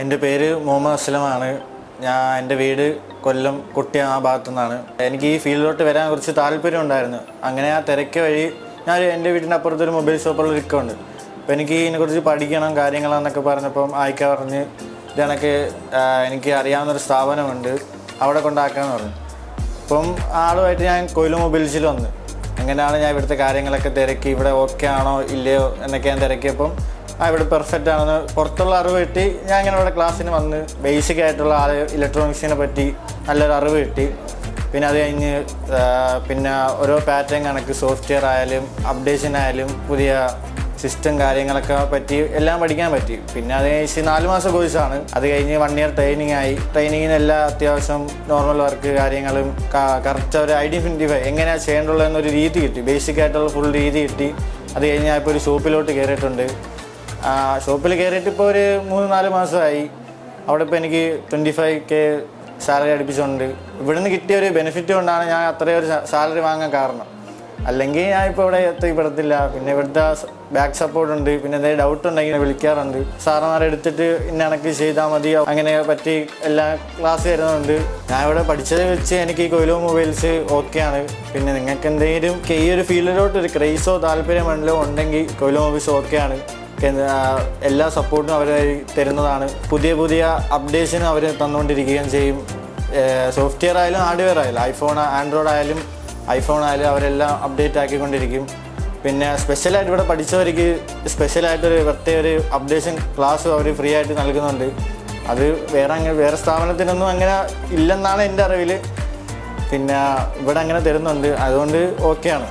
എന്റെ പേര് മുഹമ്മദ് അസ്ലമാണ്. ഞാൻ എന്റെ വീട് കൊല്ലം കുട്ടി ആ ഭാഗത്തു നിന്നാണ് എനിക്ക് ഈ ഫീൽഡിലോട്ട് വരാൻ കുറച്ച് താല്പര്യം ഉണ്ടായിരുന്നു. അങ്ങനെ ആ തിരക്ക് വഴി ഞാൻ എന്റെ വീടിന്റെ അപ്പുറത്തൊരു മൊബൈൽ ഷോപ്പുള്ള ഇരിക്കുന്നുണ്ട് അപ്പോൾ എനിക്ക് ഇതിനെക്കുറിച്ച് പഠിക്കണം കാര്യങ്ങളെന്നൊക്കെ പറഞ്ഞപ്പം ആയിക്ക പറഞ്ഞ് ഇത് കണക്ക് ആ, എനിക്ക് അറിയാവുന്നൊരു സ്ഥാപനമുണ്ട്. അവിടെ കൊണ്ടാക്കാമെന്ന് പറഞ്ഞു. അപ്പം ആളുമായിട്ട് ഞാൻ കൊയിലു മൊബൈൽസിൽ വന്നു. അങ്ങനെയാണ് ഞാൻ ഇവിടുത്തെ കാര്യങ്ങളൊക്കെ തിരക്കി ഇവിടെ ഓക്കെ ആണോ ഇല്ലയോ എന്നൊക്കെ ഞാൻ തിരക്കിയപ്പം ആ ഇവിടെ പെർഫെക്റ്റ് ആണെന്ന് പുറത്തുള്ള അറിവ് കിട്ടി. ഞാൻ ഇങ്ങനെ ഇവിടെ ക്ലാസ്സിന് വന്ന് ബേസിക് ആയിട്ടുള്ള ആ ഇലക്ട്രോണിക്സിനെ പറ്റി നല്ലൊരു അറിവ് കിട്ടി. പിന്നെ അത് കഴിഞ്ഞ് പിന്നെ ഓരോ പാറ്റേൺ കണക്ക് സോഫ്റ്റ്വെയർ ആയാലും അപ്ഡേഷൻ ആയാലും പുതിയ സിസ്റ്റം കാര്യങ്ങളൊക്കെ പറ്റി എല്ലാം പഠിക്കാൻ പറ്റി. പിന്നെ അത് കഴിച്ച് നാല് മാസം കോഴ്സാണ് അത് കഴിഞ്ഞ് വൺ ഇയർ ട്രെയിനിങ് ആയി. ട്രെയിനിങ്ങിന് എല്ലാ അത്യാവശ്യം നോർമൽ വർക്ക് കാര്യങ്ങളും കറക്റ്റ് ഒരു ഐഡന്റിഫൈ എങ്ങനെയാണ് ചെയ്യേണ്ടുള്ളതെന്നൊരു രീതി കിട്ടി. ബേസിക് ആയിട്ടുള്ള ഫുൾ രീതി കിട്ടി. അത് കഴിഞ്ഞ് ഇപ്പോൾ ഒരു ഷോപ്പിലോട്ട് കയറിയിട്ടുണ്ട് ഷോപ്പിൽ കയറിയിട്ട് ഇപ്പോൾ ഒരു മൂന്ന് നാല് മാസമായി. അവിടെ ഇപ്പോൾ എനിക്ക് ട്വന്റി ഫൈവ് കെ സാലറി അടുപ്പിച്ചുകൊണ്ട് ഇവിടുന്ന് കിട്ടിയ ഒരു ബെനിഫിറ്റ് കൊണ്ടാണ് ഞാൻ അത്രയും ഒരു സാലറി വാങ്ങാൻ കാരണം. അല്ലെങ്കിൽ ഞാൻ ഇപ്പോൾ ഇവിടെ എത്തിപ്പെടത്തില്ല പിന്നെ ഇവിടുത്തെ ബാക്ക് സപ്പോർട്ട് ഉണ്ട്. പിന്നെ എന്തെങ്കിലും ഡൗട്ട് ഉണ്ടെങ്കിൽ വിളിക്കാറുണ്ട്. സാറന്മാരെ എടുത്തിട്ട് ഇന്ന കണക്ക് ചെയ്താൽ മതി. അങ്ങനെ പറ്റി എല്ലാ ക്ലാസ് തരുന്നുണ്ട് ഞാൻ ഇവിടെ പഠിച്ചത് വെച്ച് എനിക്ക് ഈ കൊയിലോ മൊബൈൽസ് ഓക്കെയാണ് പിന്നെ നിങ്ങൾക്ക് എന്തെങ്കിലും ഈ ഒരു ഫീൽഡിലോട്ട് ഒരു ക്രൈസോ താല്പര്യമുണ്ടോ ഉണ്ടെങ്കിൽ കൊയിലോ മൊബൈൽസ് ഓക്കെയാണ് എല്ലാ സപ്പോർട്ടും അവർ തരുന്നതാണ്. പുതിയ പുതിയ അപ്ഡേഷനും അവർ തന്നുകൊണ്ടിരിക്കുകയും ചെയ്യും. സോഫ്റ്റ്വെയർ ആയാലും ഹാർഡ്വെയർ ആയാലും ഐഫോൺ ആൻഡ്രോയിഡ് ആയാലും ഐഫോൺ ആയാലും അവരെല്ലാം അപ്ഡേറ്റ് ആക്കിക്കൊണ്ടിരിക്കും. പിന്നെ സ്പെഷ്യലായിട്ട് ഇവിടെ പഠിച്ചവർക്ക് സ്പെഷ്യലായിട്ടൊരു പ്രത്യേക ഒരു അപ്ഡേഷൻ ക്ലാസ് അവർ ഫ്രീ ആയിട്ട് നൽകുന്നുണ്ട്. അത് വേറെ അങ്ങനെ വേറെ സ്ഥാപനത്തിനൊന്നും അങ്ങനെ ഇല്ലെന്നാണ് എന്റെ അറിവിൽ പിന്നെ ഇവിടെ അങ്ങനെ തരുന്നുണ്ട്. അതുകൊണ്ട് ഓക്കെയാണ്